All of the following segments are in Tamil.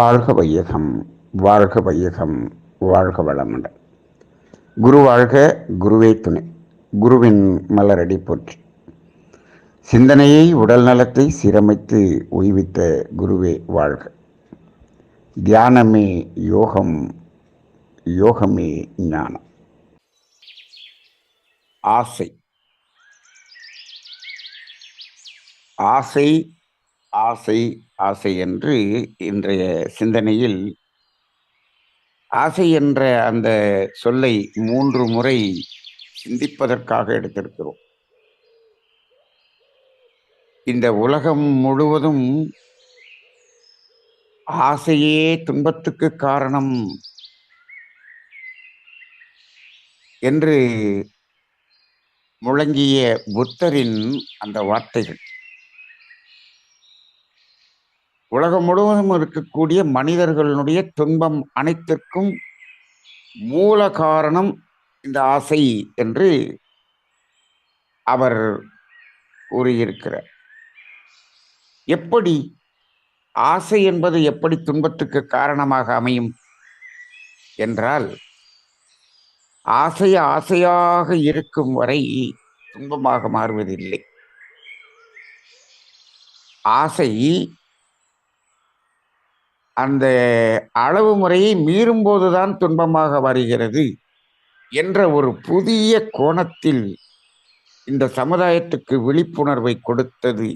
வாழ்க வையகம் வாழ்க வையகம் வாழ்க வளமுடன். குரு வாழ்க குருவே துணை. குருவின் மலரடி போற்றி. சிந்தனையை உடல் நலத்தை சீரமைத்து உய்வித்த குருவே வாழ்க. தியானமே யோகம் யோகமே ஞானம். ஆசை. ஆசை ஆசை ஆசை என்று இன்றைய சிந்தனையில் ஆசை என்ற அந்த சொல்லை மூன்று முறை சிந்திப்பதற்காக எடுத்திருக்கிறோம். இந்த உலகம் முழுவதும் ஆசையே துன்பத்துக்கு காரணம் என்று முழங்கிய புத்தரின் அந்த வார்த்தைகள். உலகம் முழுவதும் இருக்கக்கூடிய மனிதர்களுடைய துன்பம் அனைத்திற்கும் மூல காரணம் இந்த ஆசை என்று அவர் கூறியிருக்கிறார். எப்படி? ஆசை என்பது எப்படி துன்பத்துக்கு காரணமாக அமையும் என்றால் ஆசை ஆசையாக இருக்கும் வரை துன்பமாக மாறுவதில்லை. ஆசை அந்த அளவு முறையை மீறும்போதுதான் துன்பமாக வருகிறது என்ற ஒரு புதிய கோணத்தில் இந்த சமுதாயத்துக்கு விழிப்புணர்வை கொடுத்தது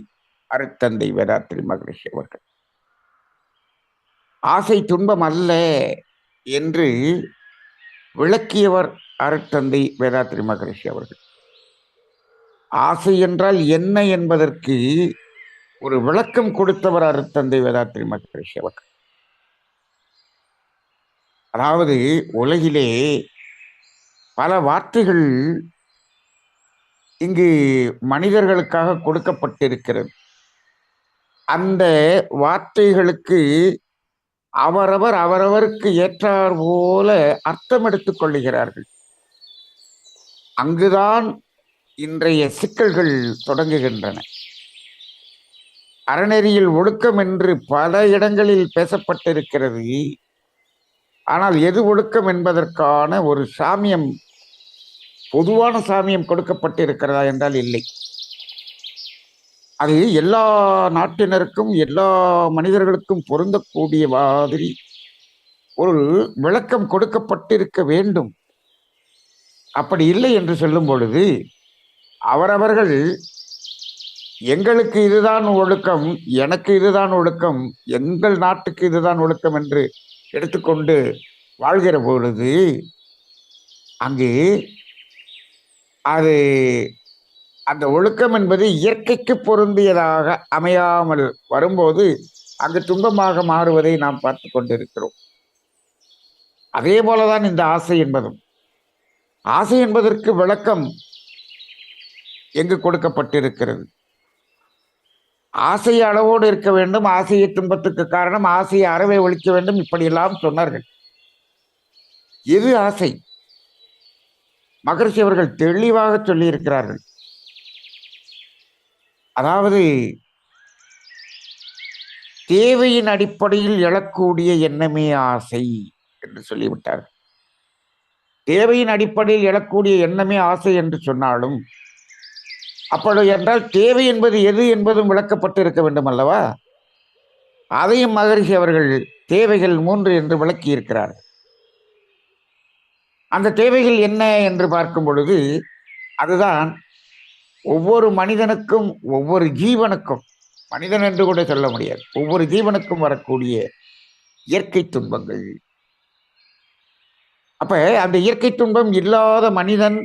அருத்தந்தை வேதாத்திரி மகரிஷி அவர்கள். ஆசை துன்பம் அல்ல என்று விளக்கியவர் அருத்தந்தை வேதாத்திரி மகரிஷி அவர்கள். ஆசை என்றால் என்ன என்பதற்கு ஒரு விளக்கம் கொடுத்தவர் அருத்தந்தை வேதாத்திரி மகரிஷி அவர்கள். அதாவது உலகிலே பல வார்த்தைகள் இங்கு மனிதர்களுக்காக கொடுக்கப்பட்டிருக்கிறது. அந்த வார்த்தைகளுக்கு அவரவர் அவரவருக்கு ஏற்றார் போல அர்த்தம் எடுத்துக் கொள்ளுகிறார்கள். அங்குதான் இன்றைய சிக்கல்கள் தொடங்குகின்றன. அறநெறியில் ஒழுக்கம் என்று பல இடங்களில் பேசப்பட்டிருக்கிறது. ஆனால் எது ஒழுக்கம் என்பதற்கான ஒரு சாமியம் பொதுவான சாமியம் கொடுக்கப்பட்டிருக்கிறதா என்றால் இல்லை. அது எல்லா நாட்டினருக்கும் எல்லா மனிதர்களுக்கும் பொருந்தக்கூடிய மாதிரி ஒரு விளக்கம் கொடுக்கப்பட்டிருக்க வேண்டும். அப்படி இல்லை என்று சொல்லும் பொழுது அவரவர்கள் எங்களுக்கு இதுதான் ஒழுக்கம் எனக்கு இதுதான் ஒழுக்கம் எங்கள் நாட்டுக்கு இதுதான் ஒழுக்கம் என்று எடுத்துக்கொண்டு வாழ்கிற பொழுது அங்கே அது அந்த ஒழுக்கம் என்பது இயற்கைக்கு பொருந்தியதாக அமையாமல் வரும்போது அங்கு துன்பமாக மாறுவதை நாம் பார்த்து கொண்டிருக்கிறோம். அதே போலதான் இந்த ஆசை என்பதும். ஆசை என்பதற்கு விளக்கம் எங்கு கொடுக்கப்பட்டிருக்கிறது? ஆசை அளவோடு இருக்க வேண்டும் ஆசையை துன்பத்துக்கு காரணம் ஆசையை அறவை ஒழிக்க வேண்டும் இப்படியெல்லாம் சொன்னார்கள். எது ஆசை? மகரிஷி அவர்கள் தெளிவாக சொல்லியிருக்கிறார்கள். அதாவது தேவையின் அடிப்படையில் எழக்கூடிய எண்ணமே ஆசை என்று சொல்லிவிட்டார்கள். தேவையின் அடிப்படையில் எழக்கூடிய எண்ணமே ஆசை என்று சொன்னாலும் அப்படி என்றால் தேவை என்பது எது என்பதும் விளக்கப்பட்டு இருக்க வேண்டும் அல்லவா? அதையும் மகரிஷி அவர்கள் தேவைகள் மூன்று என்று விளக்கியிருக்கிறார். அந்த தேவைகள் என்ன என்று பார்க்கும் பொழுது அதுதான் ஒவ்வொரு மனிதனுக்கும் ஒவ்வொரு ஜீவனுக்கும் மனிதன் என்று கூட சொல்ல முடியாது ஒவ்வொரு ஜீவனுக்கும் வரக்கூடிய இயற்கை துன்பங்கள். அப்ப அந்த இயற்கை துன்பம் இல்லாத மனிதன்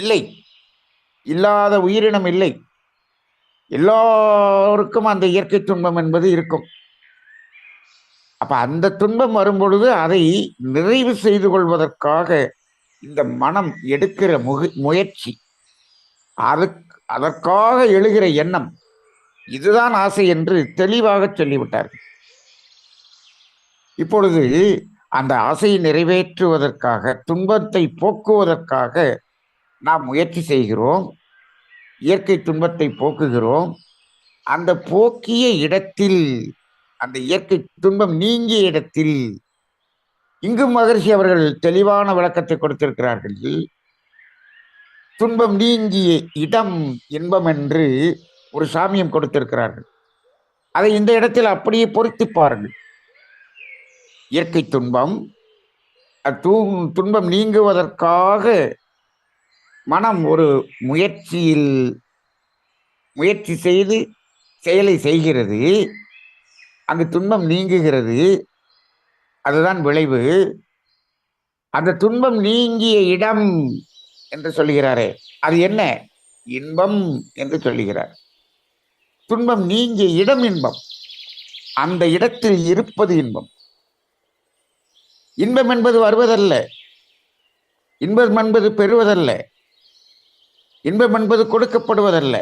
இல்லை. இல்லாத உயிரினம் இல்லை. எல்லோருக்கும் அந்த இயற்கை துன்பம் என்பது இருக்கும். அப்ப அந்த துன்பம் வரும்பொழுது அதை நிறைவு செய்து கொள்வதற்காக இந்த மனம் எடுக்கிற முக முயற்சி அது அதற்காக எழுகிற எண்ணம் இதுதான் ஆசை என்று தெளிவாக சொல்லிவிட்டார்கள். இப்பொழுது அந்த ஆசையை நிறைவேற்றுவதற்காக துன்பத்தை போக்குவதற்காக நாம் முயற்சி செய்கிறோம். இயற்கை துன்பத்தை போக்குகிறோம். அந்த போக்கிய இடத்தில் அந்த இயற்கை துன்பம் நீங்கிய இடத்தில் இங்கும் மகர்ஷி அவர்கள் தெளிவான விளக்கத்தை கொடுத்திருக்கிறார்கள். துன்பம் நீங்கிய இடம் இன்பம் என்று ஒரு சாமியம் கொடுத்திருக்கிறார்கள். அதை இந்த இடத்தில் அப்படியே பொருத்தி பாருங்கள். இயற்கை துன்பம் அத்தூ- துன்பம் நீங்குவதற்காக மனம் ஒரு முயற்சியில் முயற்சி செய்து செயலை செய்கிறது. அங்கு துன்பம் நீங்குகிறது. அதுதான் விளைவு. அந்த துன்பம் நீங்கிய இடம் என்று சொல்லுகிறாரே அது என்ன? இன்பம் என்று சொல்லுகிறார் துன்பம் நீங்கிய இடம் இன்பம். அந்த இடத்தில் இருப்பது இன்பம். இன்பம் என்பது வருவதல்ல. இன்பம் என்பது பெறுவதல்ல. இன்பம் என்பது கொடுக்கப்படுவதல்ல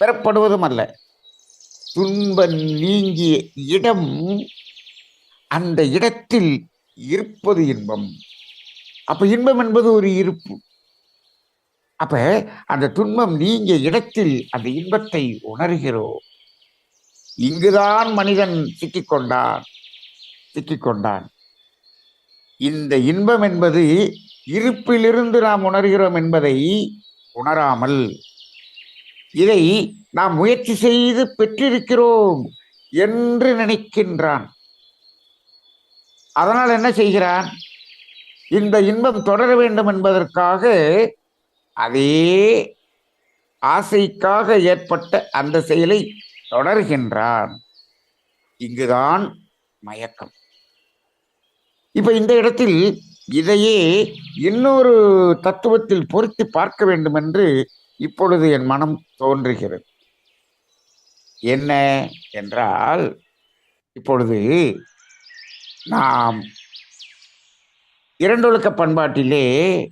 பெறப்படுவதும் அல்ல. துன்பம் நீங்கிய இடம் அந்த இடத்தில் இருப்பது இன்பம். அப்போ இன்பம் என்பது ஒரு இருப்பு. அப்போ அந்த துன்பம் நீங்கிய இடத்தில் அந்த இன்பத்தை உணர்கிறோம் இங்குதான் மனிதன் சிக்கிக்கொண்டான் சிக்கிக்கொண்டான் இந்த இன்பம் என்பது இருப்பிலிருந்து நாம் உணர்கிறோம் என்பதை உணராமல். இதை நாம் முயற்சி செய்து பெற்றிருக்கிறோம் என்று நினைக்கின்றான். அதனால் என்ன செய்கிறான்? இந்த இன்பம் தொடர வேண்டும் என்பதற்காக அதே ஆசைக்காக ஏற்பட்ட அந்த செயலை தொடர்கின்றான். இங்குதான் மயக்கம். இப்ப இந்த இடத்தில் இதையே இன்னொரு தத்துவத்தில் பொருத்தி பார்க்க வேண்டும் என்று இப்பொழுது என் மனம் தோன்றுகிறது. என்ன என்றால் இப்பொழுது நாம் இரண்டொழுக்க பண்பாட்டிலே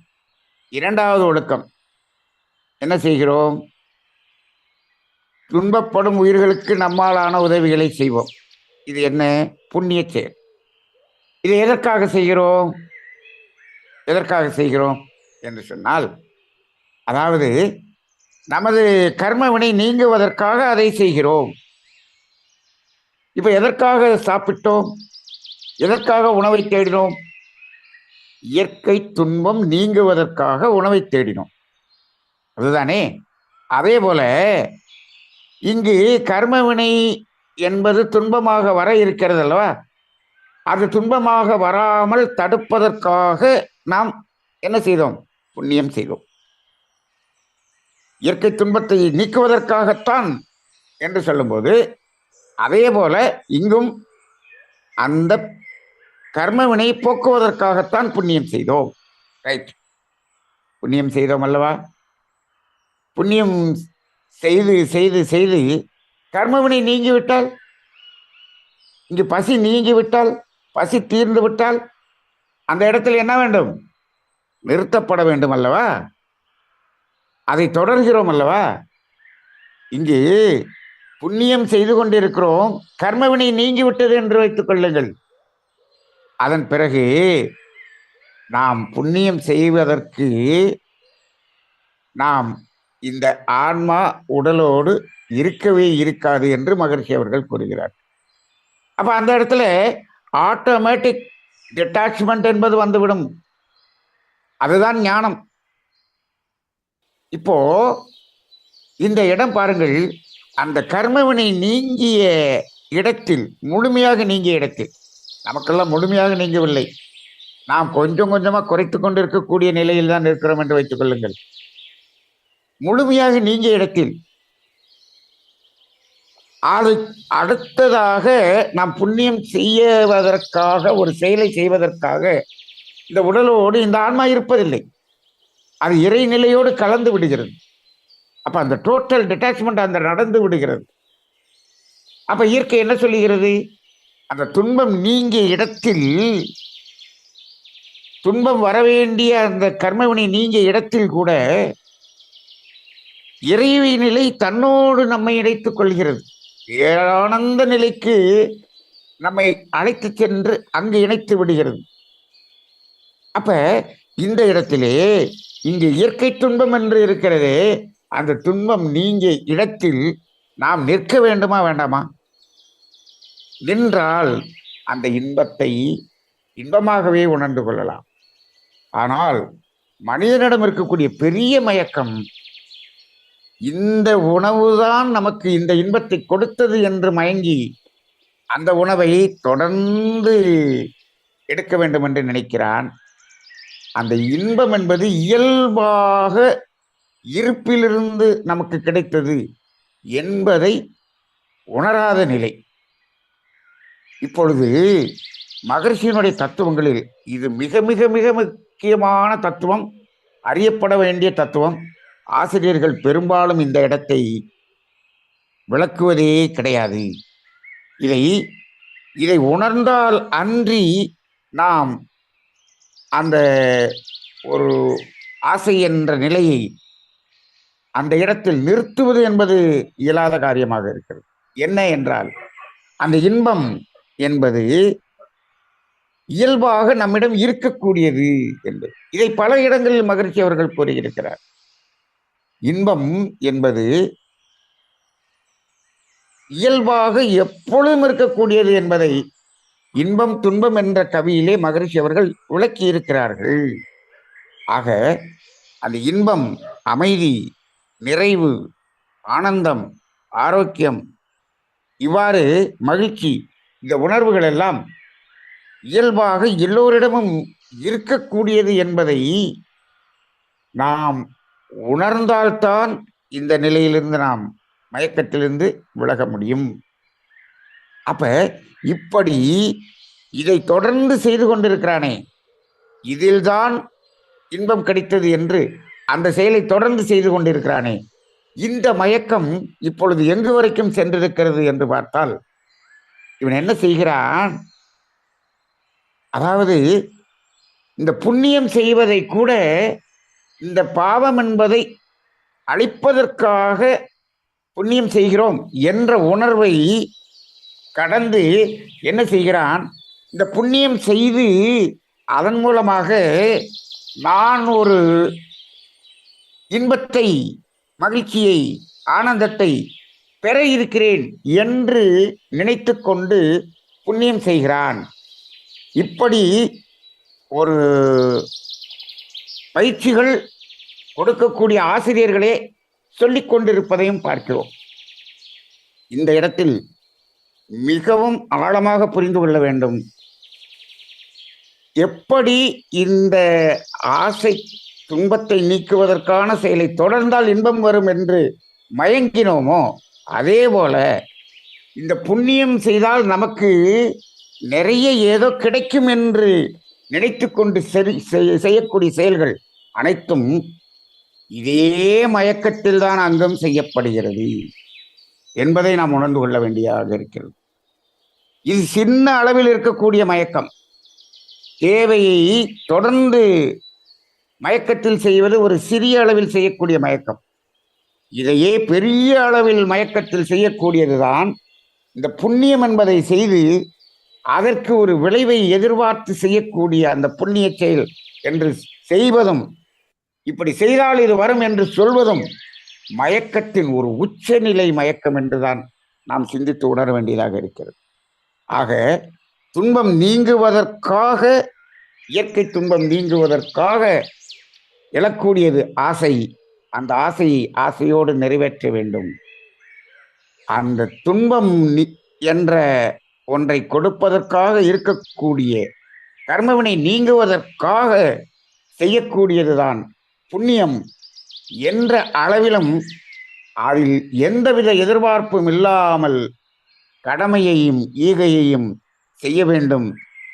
இரண்டாவது ஒழுக்கம். என்ன செய்கிறோம்? துன்பப்படும் உயிர்களுக்கு நம்மாலான உதவிகளை செய்வோம். இது என்ன? புண்ணிய செயல். இது எதற்காக செய்கிறோம்? எதற்காக செய்கிறோம்? என்று சொன்னால் அதாவது நமது கர்மவினை நீங்குவதற்காக அதை செய்கிறோம். இப்போ எதற்காக சாப்பிட்டோம்? எதற்காக உணவை தேடினோம்? இயற்கை துன்பம் நீங்குவதற்காக உணவை தேடினோம். அதுதானே? அதே போல இங்கு கர்மவினை என்பது துன்பமாக வர இருக்கிறது அல்லவா? அது துன்பமாக வராமல் தடுப்பதற்காக நாம் என்ன செய்தோம்? புண்ணியம் செய்தோம். இயற்கை துன்பத்தை நீக்குவதற்காகத்தான் என்று சொல்லும்போது அதே போல இங்கும் அந்த கர்மவினை போக்குவதற்காகத்தான் புண்ணியம் செய்தோம். ரைட் புண்ணியம் செய்தோம் அல்லவா? புண்ணியம் செய்து செய்து செய்து கர்மவினை நீங்கிவிட்டால் இங்கு பசி நீங்கிவிட்டால் பசி தீர்ந்து விட்டால் அந்த இடத்தில் என்ன வேண்டும்? நிறுத்தப்பட வேண்டும் அல்லவா? அதை தொடர்கிறோம் அல்லவா? இங்கு புண்ணியம் செய்து கொண்டிருக்கிறோம். கர்மவினை நீங்கிவிட்டது என்று வைத்துக் கொள்ளுங்கள். அதன் பிறகு நாம் புண்ணியம் செய்வதற்கு நாம் இந்த ஆன்மா உடலோடு இருக்கவே இருக்காது என்று மகர்ஷி அவர்கள் கூறுகிறார். அப்போ அந்த இடத்துல ஆட்டோமேட்டிக் டிட்டாச்மெண்ட் என்பது வந்துவிடும். அதுதான் ஞானம். இப்போ இந்த இடம் பாருங்கள். அந்த கர்மவினை நீங்கிய இடத்தில் முழுமையாக நீங்கிய இடத்தில் நமக்கெல்லாம் முழுமையாக நீங்கவில்லை. நாம் கொஞ்சம் கொஞ்சமாக குறைத்து கொண்டு இருக்கக்கூடிய நிலையில் தான் இருக்கிறோம் என்று வைத்துக் கொள்ளுங்கள். முழுமையாக நீங்கிய இடத்தில் அது அடுத்ததாக நாம் புண்ணியம் செய்வதற்காக ஒரு செயலை செய்வதற்காக இந்த உடலோடு இந்த ஆன்மா இருப்பதில்லை. அது இறைநிலையோடு கலந்து விடுகிறது. அப்ப அந்த டோட்டல் டிட்டாச்மெண்ட் அந்த நடந்து விடுகிறது. அப்ப இயற்கை என்ன சொல்லுகிறது? அந்த துன்பம் நீங்கிய இடத்தில் துன்பம் வரவேண்டிய அந்த கர்மவினை நீங்கிய இடத்தில் கூட இறைவி நிலை தன்னோடு நம்மை இணைத்துக் கொள்கிறது. ஏழானந்த நிலைக்கு நம்மை அழைத்து சென்று அங்கு இணைத்து விடுகிறது. அப்ப இந்த இடத்திலே இங்கு இயற்கை துன்பம் என்று இருக்கிறதே அந்த துன்பம் நீங்கிய இடத்தில் நாம் நிற்க வேண்டுமா வேண்டாமா? நின்றால் அந்த இன்பத்தை இன்பமாகவே உணர்ந்து கொள்ளலாம். ஆனால் மனிதனிடம் இருக்கக்கூடிய பெரிய மயக்கம் இந்த உணவுதான் நமக்கு இந்த இன்பத்தை கொடுத்தது என்று மயங்கி அந்த உணவை தொடர்ந்து எடுக்க வேண்டும் என்று நினைக்கிறான். அந்த இன்பம் என்பது இயல்பாக இருப்பிலிருந்து நமக்கு கிடைத்தது என்பதை உணராத நிலை. இப்பொழுது மகர்ஷியினுடைய தத்துவங்களில் இது மிக மிக மிக முக்கியமான தத்துவம் அறியப்பட வேண்டிய தத்துவம். ஆசிரியர்கள் பெரும்பாலும் இந்த இடத்தை விளக்குவதே கிடையாது. இதை இதை உணர்ந்தால் அன்றி நாம் அந்த ஒரு ஆசை என்ற நிலையை அந்த இடத்தில் நிறுத்துவது என்பது இயலாத காரியமாக இருக்கிறது. என்ன என்றால் அந்த இன்பம் என்பது இயல்பாக நம்மிடம் இருக்கக்கூடியது என்பது. இதை பல இடங்களில் மகிழ்ச்சி அவர்கள் கூறியிருக்கிறார். இன்பம் என்பது இயல்பாக எப்பொழுதும் இருக்கக்கூடியது என்பதை இன்பம் துன்பம் என்ற கவியிலே மகரிஷி அவர்கள் விளக்கி இருக்கிறார்கள் ஆக அந்த இன்பம் அமைதி நிறைவு ஆனந்தம் ஆரோக்கியம் இவ்வாறு மகிழ்ச்சி இந்த உணர்வுகள் எல்லாம் இயல்பாக எல்லோரிடமும் இருக்கக்கூடியது என்பதை நாம் உணர்ந்தால்தான் இந்த நிலையிலிருந்து நாம் மயக்கத்திலிருந்து விலக முடியும். அப்ப இப்படி இதை தொடர்ந்து செய்து கொண்டிருக்கிறானே. இதில்தான் இன்பம் கிடைத்தது என்று அந்த செயலை தொடர்ந்து செய்து கொண்டிருக்கிறானே. இந்த மயக்கம் இப்பொழுது எங்கு வரைக்கும் சென்றிருக்கிறது என்று பார்த்தால் இவன் என்ன செய்கிறான்? அதாவது இந்த புண்ணியம் செய்வதை கூட இந்த பாவம் என்பதை அழிப்பதற்காக புண்ணியம் செய்கிறோம் என்ற உணர்வை கடந்து என்ன செய்கிறான்? இந்த புண்ணியம் செய்து அதன் மூலமாக நான் ஒரு இன்பத்தை மகிழ்ச்சியை ஆனந்தத்தை பெற இருக்கிறேன் என்று நினைத்து கொண்டு புண்ணியம் செய்கிறான். இப்படி ஒரு பயிற்சிகள் கொடுக்கக்கூடிய ஆசிரியர்களே சொல்லிக் கொண்டிருப்பதையும் பார்க்கிறோம். இந்த இடத்தில் மிகவும் ஆழமாக புரிந்து கொள்ள வேண்டும். எப்படி இந்த ஆசை துன்பத்தை நீக்குவதற்கான செயலை தொடர்ந்தால் இன்பம் வரும் என்று மயங்கினோமோ அதே போல இந்த புண்ணியம் செய்தால் நமக்கு நிறைய ஏதோ கிடைக்கும் என்று நினைத்து கொண்டு சரி செய்யக்கூடிய செயல்கள் அனைத்தும் இதே மயக்கத்தில் தான் அங்கம் செய்யப்படுகிறது என்பதை நாம் உணர்ந்து கொள்ள வேண்டியதாக இருக்கிறது. இது சின்ன அளவில் இருக்கக்கூடிய மயக்கம். தேவையை தொடர்ந்து மயக்கத்தில் செய்வது ஒரு சிறிய அளவில் செய்யக்கூடிய மயக்கம். இதையே பெரிய அளவில் மயக்கத்தில் செய்யக்கூடியதுதான் இந்த புண்ணியம் என்பதை செய்து அதற்கு ஒரு விளைவை எதிர்பார்த்து செய்யக்கூடிய அந்த புண்ணிய செயல் என்று செய்வதும் இப்படி செய்தால் இது வரும் என்று சொல்வதும் மயக்கத்தின் ஒரு உச்சநிலை மயக்கம் என்றுதான் நாம் சிந்தித்து உணர வேண்டியதாக இருக்கிறது. ஆக துன்பம் நீங்குவதற்காக இயற்கை துன்பம் நீங்குவதற்காக எழக்கூடியது ஆசை. அந்த ஆசையை ஆசையோடு நிறைவேற்ற வேண்டும். அந்த துன்பம் என்ற ஒன்றை கொடுப்பதற்காக இருக்கக்கூடிய கர்மவினை நீங்குவதற்காக செய்யக்கூடியதுதான் புண்ணியம் என்ற அளவிலும் அதில் எந்தவித எதிர்பார்ப்பும் இல்லாமல் கடமையையும் ஈகையையும் செய்ய வேண்டும்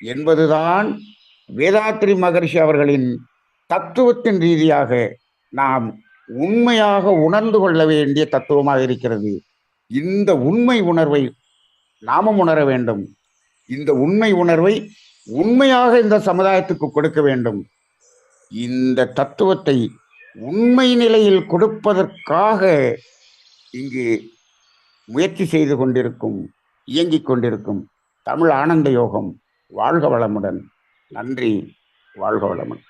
என்பதுதான் வேதாத்திரி மகர்ஷி அவர்களின் தத்துவத்தின் ரீதியாக நாம் உண்மையாக உணர்ந்து கொள்ள வேண்டிய தத்துவமாக இருக்கிறது. இந்த உண்மை உணர்வை நாமும் உணர வேண்டும். இந்த உண்மை உணர்வை உண்மையாக இந்த சமுதாயத்துக்கு கொடுக்க வேண்டும். இந்த தத்துவத்தை உண்மை நிலையில் கொடுப்பதற்காக இங்கு முயற்சி செய்து கொண்டிருக்கும் இயங்கிக் கொண்டிருக்கும் தமிழ் ஆனந்த யோகம் வாழ்க வளமுடன். நன்றி வாழ்க வளமுடன்.